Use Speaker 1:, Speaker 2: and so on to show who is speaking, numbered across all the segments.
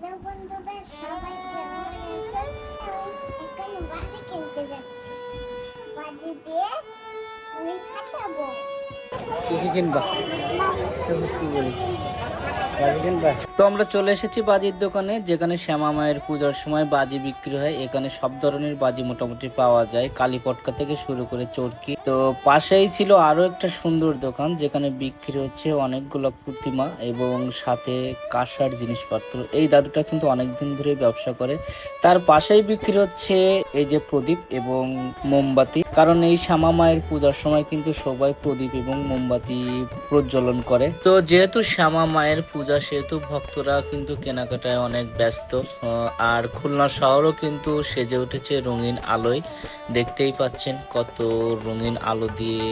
Speaker 1: Hello বন্ধুরা সবাই কেমন আছেন? এখন বাজি কিনতে যাচ্ছি। বাজে দিয়ে আমি খাটাবো।
Speaker 2: কি কি কিনবা? কি বলি বাজি কিনবা? তো আমরা চলে এসেছি বাজির দোকানে, যেখানে শ্যামা মায়ের পূজার সময় বাজি বিক্রি হয়। এখানে সব ধরনের বাজি মোটামুটি পাওয়া যায়। কালীপটকা থেকে শুরু করে চরকি। তো পাশেই ছিল আরও একটা সুন্দর দোকান, যেখানে বিক্রি হচ্ছে অনেকগুলো প্রতিমা এবং সাথে কাঁসার জিনিসপত্র। এই দাদুটা কিন্তু অনেকদিন ধরে ব্যবসা করে। তার পাশেই বিক্রি হচ্ছে এই যে প্রদীপ এবং মোমবাতি। কারণ এই শ্যামা মায়ের পূজার সময় কিন্তু সবাই প্রদীপ এবং মোমবাতি প্রজ্বলন করে। তো যেহেতু শ্যামা মায়ের পূজা, সেহেতু ভক্তরা কিন্তু কেনাকাটায় অনেক ব্যস্ত আর খুলনা শহরও কিন্তু সেজে উঠেছে রঙিন আলোয়। দেখতেই পাচ্ছেন কত রঙিন আলো দিয়ে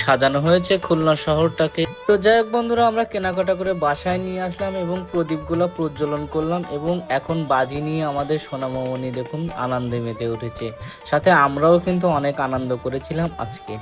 Speaker 2: সাজানো হয়েছে খুলনা শহরটাকে। তো যাই হোক বন্ধুরা, আমরা কেনাকাটা করে বাসায় নিয়ে আসলাম এবং প্রদীপগুলো প্রজ্বলন করলাম এবং এখন বাজি নিয়ে আমাদের সোনামণি দেখুন, আনন্দে মেতে উঠেছে। সাথে আমরাও কিন্তু অনেক আনন্দ করেছিলাম আজকে।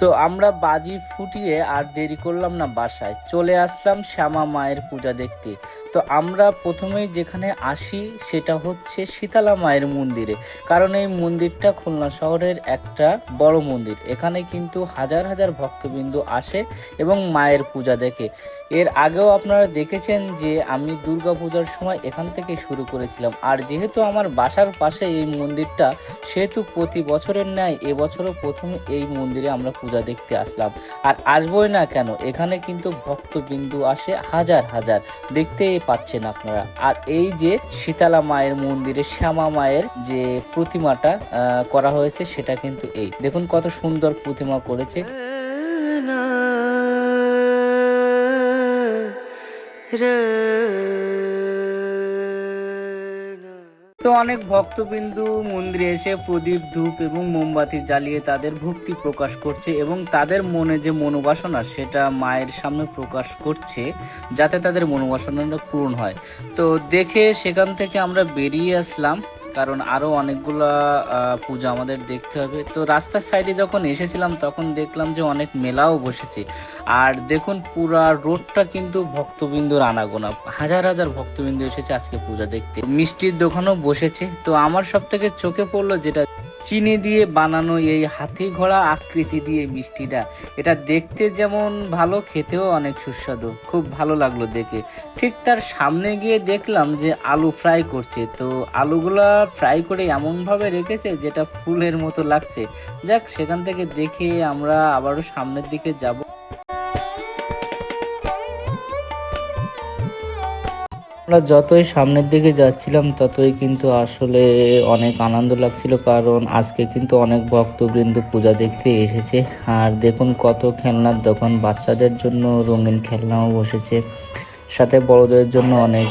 Speaker 2: তো আমরা বাজি ফুটিয়ে আর দেরি করলাম না বাসায়। চলে আসলাম শ্যামা মায়ের পূজা দেখতে। তো আমরা প্রথমেই যেখানে আসি সেটা হচ্ছে শীতলা মায়ের মন্দিরে। কারণ এই মন্দিরটা খুলনা শহরের একটা বড় মন্দির। এখানে কিন্তু হাজার হাজার ভক্তবিন্দু আসে এবং মায়ের পূজা দেখে। এর আগেও আপনারা দেখেছেন যে আমি দুর্গা পূজার সময় এখান থেকে শুরু করেছিলাম। আর যেহেতু আমার বাসার পাশে এই মন্দিরটা, সেহেতু প্রতি বছরের ন্যায় এবছরও প্রথমে এই মন্দিরে আমরা পূজা দেখতে আসলাম। আর আসবই না কেন, এখানে কিন্তু ভক্তবিন্দু আসে হাজার হাজার, দেখতেই পাচ্ছেন আপনারা। আর এই যে শীতলা মায়ের মন্দিরে শ্যামা মায়ের যে প্রতিমাটা করা হয়েছে সেটা কিন্তু এই। দেখুন কত সুন্দর প্রতিমা করেছে। তো অনেক ভক্তবিন্দু মন্দিরে এসে প্রদীপ, ধূপ এবং মোমবাতি জ্বালিয়ে তাদের ভক্তি প্রকাশ করছে এবং তাদের মনে যে মনোবাসনা সেটা মায়ের সামনে প্রকাশ করছে যাতে তাদের মনোবাসনাটা পূরণ হয়। তো দেখে সেখান থেকে আমরা বেরিয়ে আসলাম। কারণ আরও অনেকগুলো পূজা আমাদের দেখতে হবে। তো রাস্তার সাইডে যখন এসেছিলাম, তখন দেখলাম যে অনেক মেলাও বসেছে। আর দেখুন পুরো রোডটা কিন্তু ভক্তবিন্দুর আনাগোনা। হাজার হাজার ভক্তবিন্দু এসেছে আজকে পূজা দেখতে। মিষ্টির দোকানও বসেছে। তো আমার সব থেকে চোখে পড়ল যেটা চিনি দিয়ে বানানো এই হাতি ঘোড়া আকৃতি দিয়ে মিষ্টিটা। এটা দেখতে যেমন ভালো, খেতেও অনেক সুস্বাদু। খুব ভালো লাগল দেখে। ঠিক তার সামনে গিয়ে দেখলাম যে আলু ফ্রাই করছে। তো আলুগুলা ফ্রাই করে এমনভাবে রেখেছে যেটা ফুলের মতো লাগছে। যাক, সেখান থেকে দেখে আমরা আবারও সামনের দিকে যাব। আমরা যতই সামনের দিকে যাচ্ছিলাম, ততই কিন্তু আসলে অনেক আনন্দ লাগছিল, কারণ আজকে কিন্তু অনেক ভক্তবৃন্দ পূজা দেখতে এসেছে। আর দেখুন কত খেলনার দোকান, বাচ্চাদের জন্য রঙিন খেলনাও বসেছে। সাথে বড়দের জন্য অনেক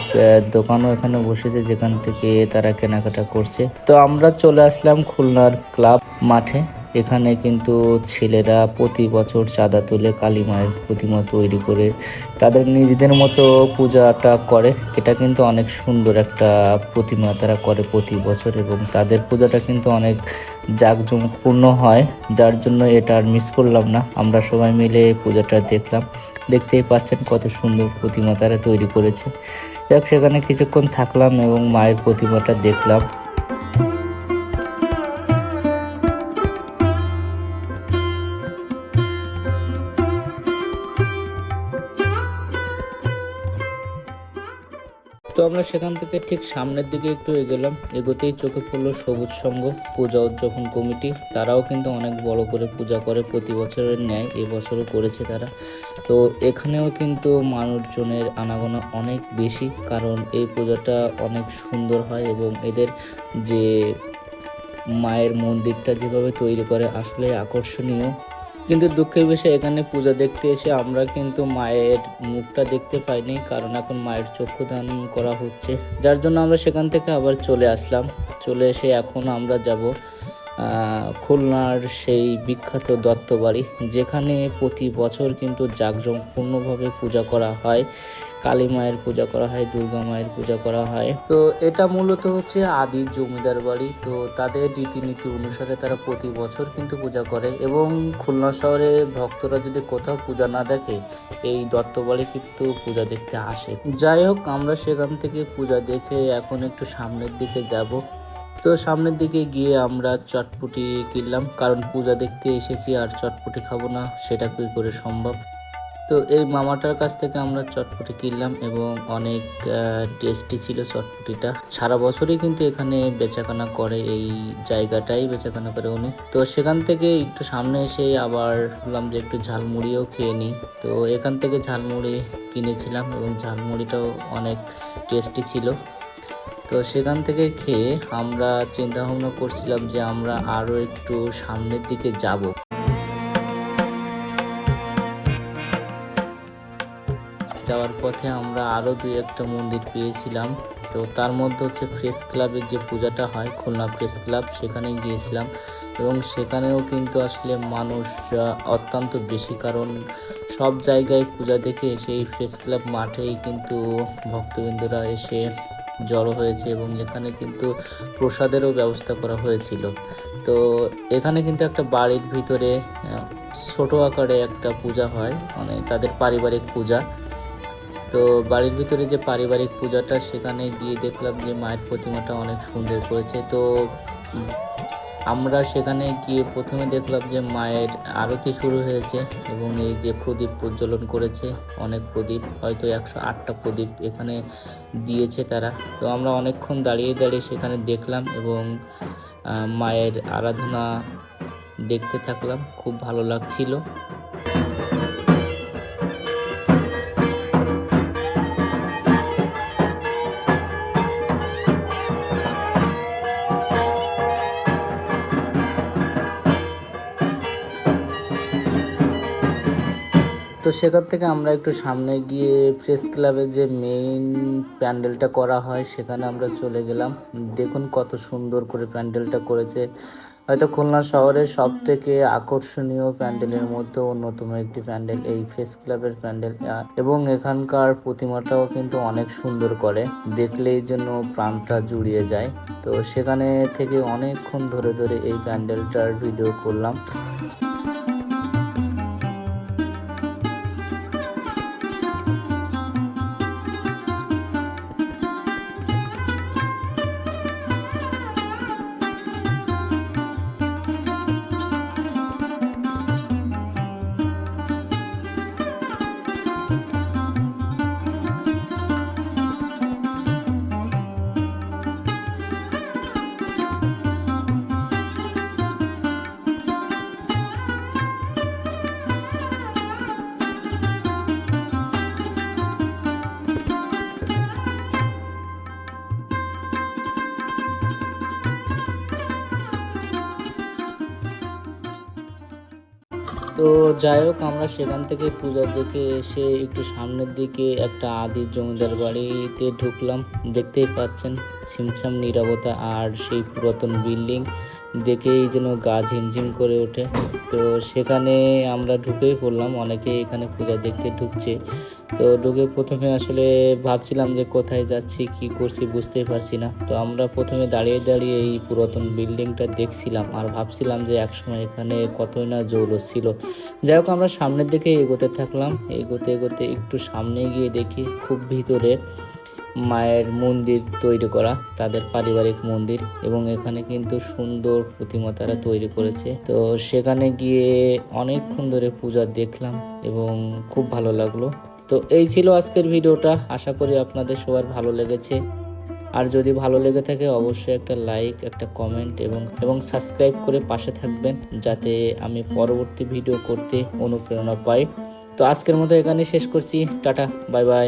Speaker 2: দোকানও এখানে বসেছে, যেখান থেকে তারা কেনাকাটা করছে। তো আমরা চলে আসলাম খুলনার ক্লাব মাঠে। এখানে কিন্তু ছেলেরা প্রতি বছর চাঁদা তুলে কালী মায়ের প্রতিমা তৈরি করে তাদের নিজেদের মতো পূজাটা করে। এটা কিন্তু অনেক সুন্দর একটা প্রতিমা তারা করে প্রতি বছর এবং তাদের পূজাটা কিন্তু অনেক জাঁকজমকপূর্ণ হয়। যার জন্য এটা আর মিস করলাম না। আমরা সবাই মিলে পূজাটা দেখলাম। দেখতেই পাচ্ছেন কত সুন্দর প্রতিমা তারা তৈরি করেছে। যাক, সেখানে কিছুক্ষণ থাকলাম এবং মায়ের প্রতিমাটা দেখলাম। আমরা সেখান থেকে ঠিক সামনের দিকে একটু এগোলাম, এগোতেই চোখে পড়ল সবুজ সংঘ পূজা উদযাপন কমিটি। তারাও কিন্তু অনেক বড় করে পূজা করে, প্রতি বছরের ন্যায় এবছরও করেছে তারা। তো এখানেও কিন্তু মানুষজনের আনাগোনা অনেক বেশি, কারণ এই পূজাটা অনেক সুন্দর হয় এবং এদের যে মায়ের মন্দিরটা যেভাবে তৈরি করে, আসলে আকর্ষণীয়। কিন্তু দুঃখের বিষয়, এখানে পূজা দেখতে এসে আমরা কিন্তু মায়ের মুখটা দেখতে পাইনি, কারণ এখন মায়ের চক্ষু দান করা হচ্ছে। যার জন্য আমরা সেখান থেকে আবার চলে আসলাম। চলে এসে এখন আমরা যাব খুলনার সেই বিখ্যাত দত্তবাড়ি। যেখানে প্রতি বছর কিন্তু জাঁকজমপূর্ণভাবে পূজা করা হয়। কালী মায়ের পূজা করা হয়, দুর্গা মায়ের পূজা করা হয়। তো এটা মূলত হচ্ছে আদি জমিদার বাড়ি। তো তাদের রীতিনীতি অনুসারে তারা প্রতি বছর কিন্তু পূজা করে এবং খুলনা শহরে ভক্তরা যদি কোথাও পূজা না দেখে, এই দত্তবাড়ি কিন্তু পূজা দেখতে আসে। যাই হোক, আমরা সেখান থেকে পূজা দেখে এখন একটু সামনের দিকে যাব। তো সামনের দিকে গিয়ে আমরা চটপটি কিনলাম, কারণ পূজা দেখতে এসেছি আর চটপটি খাব না, সেটা কি করে সম্ভব? তো এই মামাটার কাছ থেকে আমরা চটপটি কিনলাম এবং অনেক টেস্টি ছিল চটপটিটা। সারা বছরই কিন্তু এখানে বেচাকেনা করে, এই জায়গাটাই বেচাকেনা করে উনি। তো সেখান থেকে একটু সামনে এসে আবার বললাম যে একটু ঝালমুড়িও খেয়ে নিই। তো এখান থেকে ঝালমুড়ি কিনেছিলাম এবং ঝালমুড়িটাও অনেক টেস্টি ছিল। তো সেখান থেকে খেয়ে আমরা চিন্তা ভাবনা করছিলাম যে আমরা আরও একটু সামনের দিকে যাব। যাওয়ার পথে আমরা আরও দুই একটা মন্দির পেয়েছিলাম। তো তার মধ্যে হচ্ছে প্রেস ক্লাবের যে পূজাটা হয়, খুলনা প্রেস ক্লাব, সেখানে গিয়েছিলাম। এবং সেখানেও কিন্তু আসলে মানুষ অত্যন্ত বেশি। কারণ সব জায়গায় পূজা দেখে সেই প্রেস ক্লাব মাঠেই কিন্তু ভক্তবৃন্দরা এসে জড়ো হয়েছে এবং এখানে কিন্তু প্রসাদেরও ব্যবস্থা করা হয়েছিল। তো এখানে কিন্তু একটা বাড়ির ভিতরে ছোট আকারে একটা পূজা হয় মানে তাদের পারিবারিক পূজা। তো বাড়ির ভিতরে যে পারিবারিক পূজাটা, সেখানে গিয়ে দেখলাম যে মায়ের প্রতিমাটা অনেক সুন্দর করেছে। তো আমরা সেখানে গিয়ে প্রথমে দেখলাম যে মায়ের আরতি শুরু হয়েছে এবং এই যে প্রদীপ প্রজ্বলন করেছে, অনেক প্রদীপ, হয়তো একশো আটটা প্রদীপ এখানে দিয়েছে তারা। তো আমরা অনেকক্ষণ দাঁড়িয়ে দাঁড়িয়ে সেখানে দেখলাম এবং মায়ের আরাধনা দেখতে থাকলাম। খুব ভালো লাগছিল। তো সেখান থেকে আমরা একটু সামনে গিয়ে প্রেস ক্লাবের যে মেইন প্যান্ডেলটা করা হয়, সেখানে আমরা চলে গেলাম। দেখুন কত সুন্দর করে প্যান্ডেলটা করেছে। হয়তো খুলনা শহরের সব থেকে আকর্ষণীয় প্যান্ডেলের মধ্যে অন্যতম একটি প্যান্ডেল এই ফেস ক্লাবের প্যান্ডেল। এবং এখানকার প্রতিমাটাও কিন্তু অনেক সুন্দর করে। দেখলেই জন্য প্রাণটা জুড়িয়ে যায়। তো সেখানে থেকে অনেকক্ষণ ধরে ধরে এই প্যান্ডেলটার ভিডিও করলাম। তো যাই হোক, আমরা সেখান থেকে পূজার দিকে এসে একটু সামনের দিকে একটা আদি জমিদার বাড়িতে ঢুকলাম। দেখতেই পাচ্ছেন ছিমছাম নিরাপত্তা আর সেই পুরাতন বিল্ডিং। দেখেই যেন গা ঝিমঝিম করে ওঠে। তো সেখানে আমরা ঢুকেই পড়লাম। অনেকে এখানে পূজা দেখতে ঢুকছে। তো ঢুকে প্রথমে আসলে ভাবছিলাম যে কোথায় যাচ্ছি, কি করছি বুঝতেই পারছি না। তো আমরা প্রথমে দাঁড়িয়ে দাঁড়িয়ে এই পুরাতন বিল্ডিংটা দেখছিলাম আর ভাবছিলাম যে একসময় এখানে কতই না জৌলস ছিল। যাই হোক, আমরা সামনের দিকে এগোতে থাকলাম। এগোতে এগোতে একটু সামনে গিয়ে দেখি খুব ভিতরে মায়ের মন্দির তৈরি করা, তাদের পারিবারিক মন্দির এবং এখানে কিন্তু সুন্দর প্রতিমা তারা তৈরি করেছে। তো সেখানে গিয়ে অনেকক্ষণ ধরে পূজা দেখলাম এবং খুব ভালো লাগল। তো এই ছিল আজকের ভিডিওটা। আশা করি আপনাদের সবার ভালো লেগেছে। আর যদি ভালো লেগে থাকে, অবশ্যই একটা লাইক একটা কমেন্ট এবং এবং সাবস্ক্রাইব করে পাশে থাকবেন, যাতে আমি পরবর্তী ভিডিও করতে অনুপ্রেরণা পাই। তো আজকের মতো এখানে শেষ করছি। Tata bye bye